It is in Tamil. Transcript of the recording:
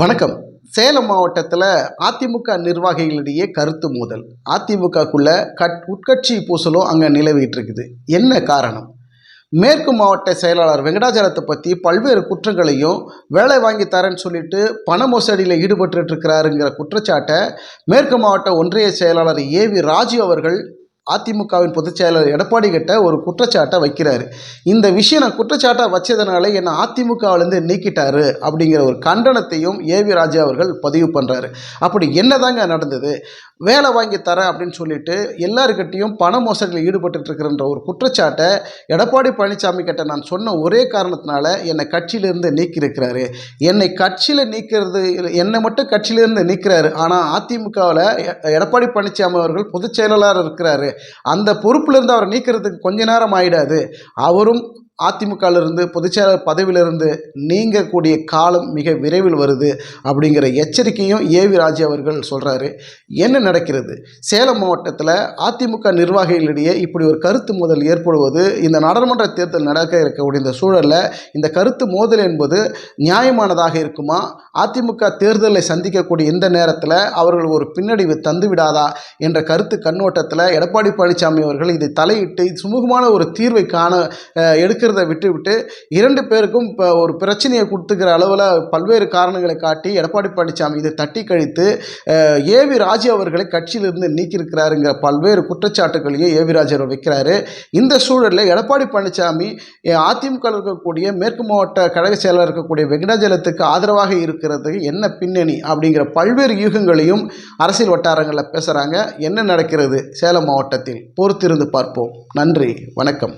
வணக்கம். சேலம் மாவட்டத்தில் அதிமுக நிர்வாகிகளிடையே கருத்து மோதல். அதிமுகக்குள்ள கட் உட்கட்சி பூசலும் அங்கே நிலவிட்டு இருக்குது என்ன காரணம்? மேற்கு மாவட்ட செயலாளர் வெங்கடாச்சலத்தை பற்றி பல்வேறு குற்றங்களையும் வேலை வாங்கி தரேன்னு சொல்லிட்டு பண மோசடியில் ஈடுபட்டு இருக்கிறாருங்கிற குற்றச்சாட்டை மேற்கு மாவட்ட ஒன்றிய செயலாளர் ஏவி ராஜு அவர்கள் அதிமுகவின் பொதுச்செயலாளர் எடப்பாடி கிட்ட ஒரு குற்றச்சாட்டை வைக்கிறாரு. இந்த விஷயம் நான் குற்றச்சாட்டை வச்சதுனால என்னை அதிமுகவிலேருந்து நீக்கிட்டாரு அப்படிங்கிற ஒரு கண்டனத்தையும் ஏவி ராஜா அவர்கள் பதிவு பண்ணுறாரு அப்படி என்னதாங்க நடந்தது? வேலை வாங்கி தரேன் அப்படின்னு சொல்லிட்டு எல்லாருக்கிட்டையும் பண மோசடியில் ஈடுபட்டு இருக்கிறன்ற ஒரு குற்றச்சாட்டை எடப்பாடி பழனிசாமி கிட்ட நான் சொன்ன ஒரே காரணத்தினால என்னை கட்சியிலிருந்து நீக்கியிருக்கிறாரு. என்னை கட்சியில் நீக்கிறது என்னை மட்டும் கட்சியிலிருந்து நீக்கிறாரு. ஆனால் அதிமுகவில் எடப்பாடி பழனிசாமி அவர்கள் பொதுச் செயலாளர் இருக்கிறாரு. அந்த பொறுப்பிலிருந்து அவரை நீக்கிறதுக்கு கொஞ்ச நேரம் ஆயிடாது. அவரும் அதிமுகவிலிருந்து பொதுச்செயலாளர் பதவியிலிருந்து நீங்கக்கூடிய காலம் மிக விரைவில் வருது அப்படிங்கிற எச்சரிக்கையும் ஏவி ராஜு அவர்கள் சொல்கிறாரு என்ன நடக்கிறது? சேலம் மாவட்டத்தில் அதிமுக நிர்வாகிகளிடையே இப்படி ஒரு கருத்து மோதல் ஏற்படுவது இந்த நாடாளுமன்ற தேர்தல் நடக்க இருக்கக்கூடிய இந்த சூழலில் இந்த கருத்து மோதல் என்பது நியாயமானதாக இருக்குமா? அதிமுக தேர்தலை சந்திக்கக்கூடிய இந்த நேரத்தில் அவர்கள் ஒரு பின்னடைவு தந்து விடாதா என்ற கருத்து கண்ணோட்டத்தில் எடப்பாடி பழனிசாமி அவர்கள் இதை தலையிட்டு சுமூகமான ஒரு தீர்வை காண எடுக்க இருக்கிறத விட்டுவிட்டு இரண்டு பேருக்கும் இப்போ ஒரு பிரச்சனையை கொடுத்துக்கிற அளவில் பல்வேறு காரணங்களை காட்டி எடப்பாடி பழனிசாமி இதை தட்டி கழித்து ஏவி ராஜு அவர்களை கட்சியிலிருந்து நீக்கியிருக்கிறாருங்கிற பல்வேறு குற்றச்சாட்டுகளையும் ஏவி ராஜு அவர் வைக்கிறாரு. இந்த சூழலில் எடப்பாடி பழனிசாமி அதிமுக இருக்கக்கூடிய மேற்கு மாவட்ட கழக செயலாளர் இருக்கக்கூடிய வெங்கடாஜலத்துக்கு ஆதரவாக இருக்கிறது என்ன பின்னணி அப்படிங்கிற பல்வேறு யூகங்களையும் அரசியல் வட்டாரங்களில் பேசுகிறாங்க என்ன நடக்கிறது? சேலம் மாவட்டத்தில் பொறுத்திருந்து பார்ப்போம். நன்றி. வணக்கம்.